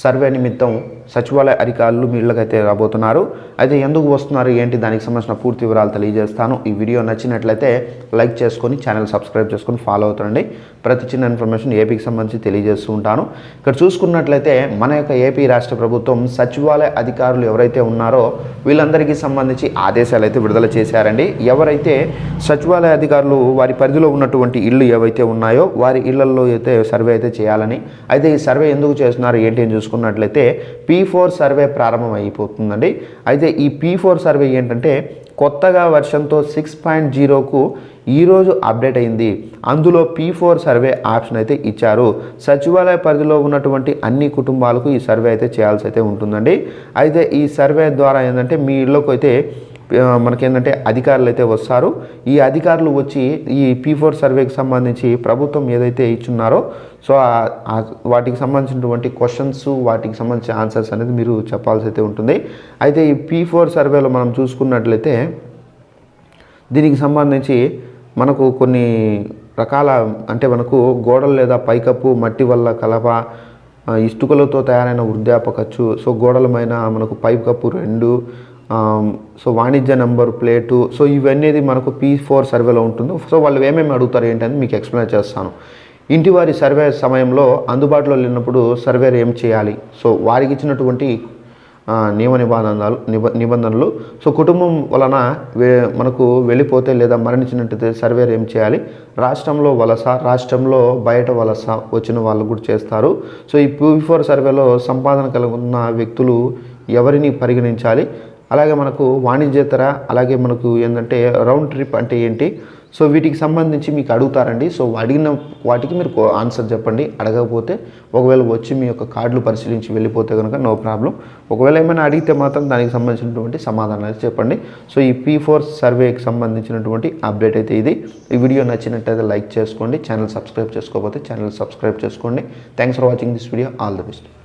Survey నిమిత్తం సచివాలయ అధికారులు మీ ఇళ్ళకైతే రాబోతున్నారు. అయితే ఎందుకు వస్తున్నారు? ఏంటి? దానికి సంబంధించిన పూర్తి వివరాలు తెలియజేస్తాను. ఈ వీడియో నచ్చినట్లయితే లైక్ చేసుకొని ఛానల్ సబ్స్క్రైబ్ చేసుకొని ఫాలో అవుతుండండి ప్రతి చిన్న ఇన్ఫర్మేషన్ ఏపీకి సంబంధించి తెలియజేస్తూ ఉంటాను. ఇక్కడ చూసుకున్నట్లయితే మన యొక్క ఏపీ రాష్ట్ర ప్రభుత్వం సచివాలయ అధికారులు ఎవరైతే ఉన్నారో వీళ్ళందరికీ సంబంధించి ఆదేశాలు అయితే విడుదల చేశారండి. ఎవరైతే సచివాలయ అధికారులు వారి పరిధిలో ఉన్నటువంటి ఇళ్ళు ఏవైతే ఉన్నాయో వారి ఇళ్ళలో అయితే సర్వే అయితే చేయాలని. అయితే ఈ సర్వే ఎందుకు చేస్తున్నారు? ఏంటి అని చూసుకున్నట్లయితే పీ ఫోర్ సర్వే ప్రారంభం అయిపోతుందండి అయితే ఈ పీ ఫోర్ సర్వే ఏంటంటే కొత్తగా వర్షన్తో సిక్స్ పాయింట్ జీరోకు ఈరోజు అప్డేట్ అయింది. అందులో పీ ఫోర్ సర్వే ఆప్షన్ అయితే ఇచ్చారు. సచివాలయ పరిధిలో ఉన్నటువంటి అన్ని కుటుంబాలకు ఈ సర్వే అయితే చేయాల్సి అయితే ఉంటుందండి. అయితే ఈ సర్వే ద్వారా ఏంటంటే మీ ఇళ్ళకు అయితే మనకేంటంటే అధికారులు అయితే వస్తారు. ఈ అధికారులు వచ్చి ఈ పీ ఫోర్ సర్వేకి సంబంధించి ప్రభుత్వం ఏదైతే ఇచ్చున్నారో సో వాటికి సంబంధించినటువంటి క్వశ్చన్స్ వాటికి సంబంధించిన ఆన్సర్స్ అనేది మీరు చెప్పాల్సి అయితే ఉంటుంది. అయితే ఈ పీ ఫోర్ సర్వేలో మనం చూసుకున్నట్లయితే దీనికి సంబంధించి మనకు కొన్ని రకాల అంటే మనకు గోడలు లేదా పైకప్పు మట్టి వల్ల కలప ఇసుకలతో తయారైన వృద్ధాప ఖర్చు సో గోడలమైన మనకు పైకప్పు కప్పు రెండు Um, సో వాణిజ్య నెంబర్ ప్లేటు సో ఇవన్నీ మనకు పీ ఫోర్ సర్వేలో ఉంటుంది. సో వాళ్ళు ఏమేమి అడుగుతారు ఏంటని మీకు ఎక్స్ప్లెయిన్ చేస్తాను. ఇంటి వారి సర్వే సమయంలో అందుబాటులో లేనప్పుడు సర్వేర్ ఏం చేయాలి? సో వారికి ఇచ్చినటువంటి నియమ నిబంధనలు నిబ నిబంధనలు. సో కుటుంబం వలన వే మనకు వెళ్ళిపోతే లేదా మరణించినట్టయితే సర్వేర్ ఏం చేయాలి? రాష్ట్రంలో వలస రాష్ట్రంలో బయట వలస వచ్చిన వాళ్ళు కూడా చేస్తారు. సో ఈ పీ ఫోర్ సర్వేలో సంపాదన కలిగి ఉన్న వ్యక్తులు ఎవరిని పరిగణించాలి? అలాగే మనకు వాణిజ్యేతర అలాగే మనకు ఏంటంటే రౌండ్ ట్రిప్ అంటే ఏంటి? సో వీటికి సంబంధించి మీకు అడుగుతారండి. సో అడిగిన వాటికి మీరు ఆన్సర్ చెప్పండి. అడగకపోతే ఒకవేళ వచ్చి మీ యొక్క కార్డులు పరిశీలించి వెళ్ళిపోతే కనుక నో ప్రాబ్లం ఒకవేళ ఏమైనా అడిగితే మాత్రం దానికి సంబంధించినటువంటి సమాధానాలు చెప్పండి. సో ఈ పీ ఫోర్ సర్వేకి సంబంధించినటువంటి అప్డేట్ అయితే ఇది. ఈ వీడియో నచ్చినట్టయితే లైక్ చేసుకోండి. ఛానల్ సబ్స్క్రైబ్ చేసుకోకపోతే ఛానల్ సబ్స్క్రైబ్ చేసుకోండి. Thanks for watching this video all the best